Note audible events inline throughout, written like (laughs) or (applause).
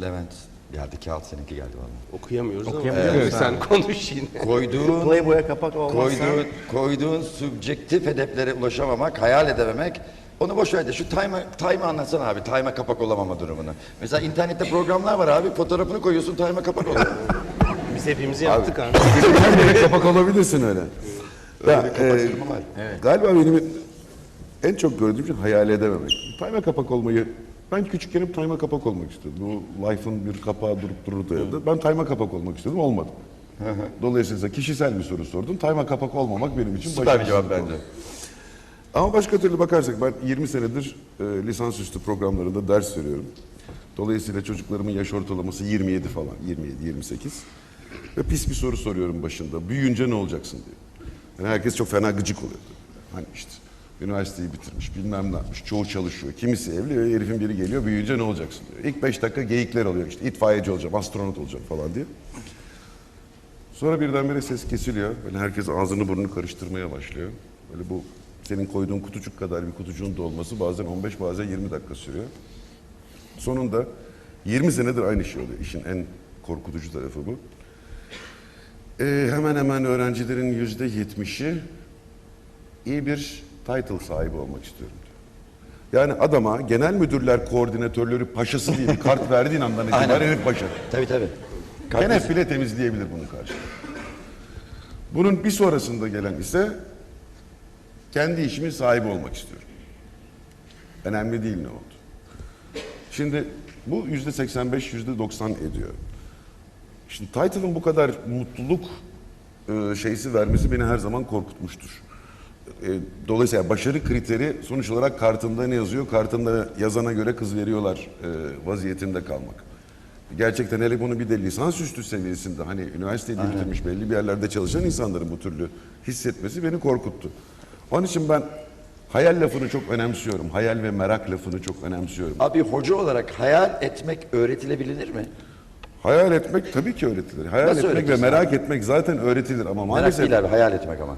Levent geldi kağıt seninki geldi valla. Okuyamıyoruz ama Okuyamıyoruz evet, sen konuş yine. Koyduğun, Playboy'a kapak olmazsa koyduğun, koyduğun subjektif hedeflere ulaşamamak, hayal edememek onu boş ver de şu time'a time anlatsana abi. Time'a kapak olamama durumunu. Mesela internette programlar var abi. Fotoğrafını koyuyorsun time'a kapak oluyor. (laughs) Biz hepimizi yaptık abi. Her yere kapak olabilirsin öyle. Ya, e, durumu var. Galiba benim en çok gördüğüm şey hayal edememek. Time'a kapak olmayı ben küçükken hep time'a kapak olmak istiyordum. Bu Life'ın bir kapağı durup dururdu evde. Ben time'a kapak olmak istiyordum, olmadı. (laughs) Dolayısıyla kişisel bir soru sordun. Time'a kapak olmamak benim için Süper bir cevap bence. Ama başka türlü bakarsak ben 20 senedir e, lisansüstü programlarında ders veriyorum. Dolayısıyla çocuklarımın yaş ortalaması 27 falan, 27-28. Ve pis bir soru soruyorum başında. Büyüyünce ne olacaksın diye. Yani herkes çok fena gıcık oluyor. Hani işte üniversiteyi bitirmiş, bilmem ne yapmış, çoğu çalışıyor. Kimisi evli, ve herifin biri geliyor, büyüyünce ne olacaksın diyor. İlk beş dakika geyikler oluyor işte, itfaiyeci olacağım, astronot olacağım falan diye. Sonra birdenbire ses kesiliyor. Böyle herkes ağzını burnunu karıştırmaya başlıyor. Böyle bu senin koyduğun kutucuk kadar bir kutucuğun dolması bazen 15 bazen 20 dakika sürüyor. Sonunda 20 senedir aynı şey oluyor. İşin en korkutucu tarafı bu. Ee, hemen hemen öğrencilerin yüzde yetmişi iyi bir title sahibi olmak istiyorum diyor. Yani adama genel müdürler koordinatörleri paşası diye bir kart verdiğin andan (laughs) itibaren herif paşa. Tabii tabii. Kenef bile temizleyebilir bunu karşı. Bunun bir sonrasında gelen ise kendi işimin sahibi olmak istiyorum. Önemli değil ne oldu. Şimdi bu yüzde 85, yüzde 90 ediyor. Şimdi title'ın bu kadar mutluluk e, şeysi vermesi beni her zaman korkutmuştur. E, dolayısıyla başarı kriteri sonuç olarak kartında ne yazıyor? Kartında yazana göre kız veriyorlar e, vaziyetinde kalmak. Gerçekten hele bunu bir de lisansüstü seviyesinde hani üniversiteyi de bitirmiş belli bir yerlerde çalışan insanların bu türlü hissetmesi beni korkuttu. Onun için ben hayal lafını çok önemsiyorum. Hayal ve merak lafını çok önemsiyorum. Abi hoca olarak hayal etmek öğretilebilir mi? Hayal etmek tabii ki öğretilir. Hayal Nasıl etmek ve merak etmek zaten öğretilir ama Merak maalesef değil abi hayal etmek ama.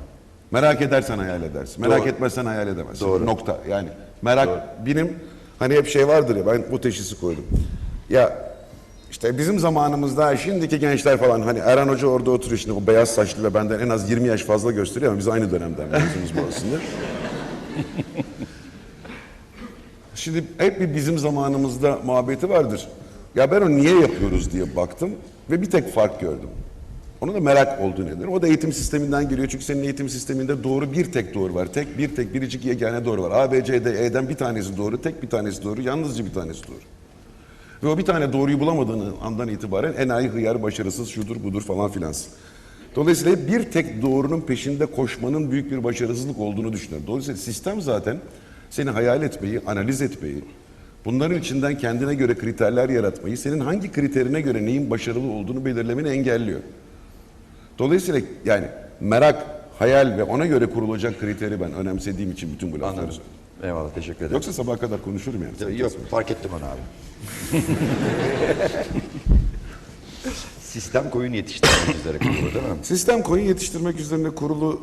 Merak edersen hayal edersin. Merak Doğru. etmezsen hayal edemezsin. Doğru. Nokta. Yani merak benim hani hep şey vardır ya ben bu teşhisi koydum. Ya işte bizim zamanımızda şimdiki gençler falan hani Erhan Hoca orada oturuyor şimdi o beyaz saçlı ve benden en az 20 yaş fazla gösteriyor ama biz aynı dönemden mezunuz bu aslında. (laughs) Şimdi hep bir bizim zamanımızda muhabbeti vardır. Ya ben o niye yapıyoruz diye baktım ve bir tek fark gördüm. Onun da merak olduğu nedir? O da eğitim sisteminden geliyor. Çünkü senin eğitim sisteminde doğru bir tek doğru var. Tek bir tek biricik yegane doğru var. A, B, C, D, E'den bir tanesi doğru, tek bir tanesi doğru, yalnızca bir tanesi doğru. Ve o bir tane doğruyu bulamadığın andan itibaren enayi, hıyar, başarısız, şudur budur falan filansın. Dolayısıyla bir tek doğrunun peşinde koşmanın büyük bir başarısızlık olduğunu düşünüyorum. Dolayısıyla sistem zaten seni hayal etmeyi, analiz etmeyi, bunların içinden kendine göre kriterler yaratmayı, senin hangi kriterine göre neyin başarılı olduğunu belirlemeni engelliyor. Dolayısıyla yani merak, hayal ve ona göre kurulacak kriteri ben önemsediğim için bütün bu lafları Anladım. Eyvallah teşekkür ederim. Yoksa sabaha kadar konuşurum yani. Yok fark ettim onu abi. (laughs) Sistem koyun yetiştirmek üzere kurulu değil mi? Sistem koyun yetiştirmek üzerine kurulu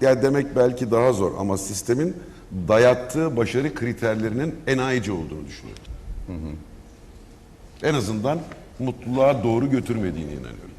ya demek belki daha zor ama sistemin dayattığı başarı kriterlerinin enayici olduğunu düşünüyorum. En azından mutluluğa doğru götürmediğine inanıyorum.